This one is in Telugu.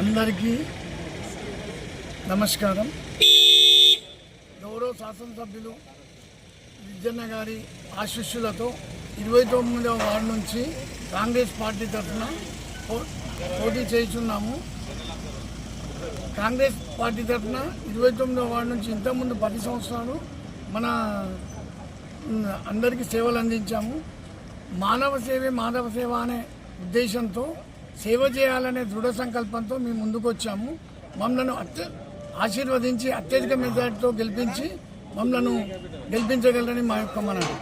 అందరికీ నమస్కారం. గౌరవ శాసనసభ్యులు విజన్న గారి ఆశిష్యులతో ఇరవై తొమ్మిదవ వార్డు నుంచి కాంగ్రెస్ పార్టీ తరఫున పోటీ చేస్తున్నాము. కాంగ్రెస్ పార్టీ తరఫున ఇరవై తొమ్మిదవ వార్డు నుంచి ఇంతకుముందు పది సంవత్సరాలు మన అందరికీ సేవలు అందించాము. మానవ సేవే మాధవ సేవ అనే ఉద్దేశంతో సేవ చేయాలనే దృఢ సంకల్పంతో మేము ముందుకు వచ్చాము మమ్మల్ని అత్య ఆశీర్వదించి అత్యధిక మెజార్టీతో గెలిపించి మమ్మల్ని గెలిపించగలరని మా యొక్క మనవి.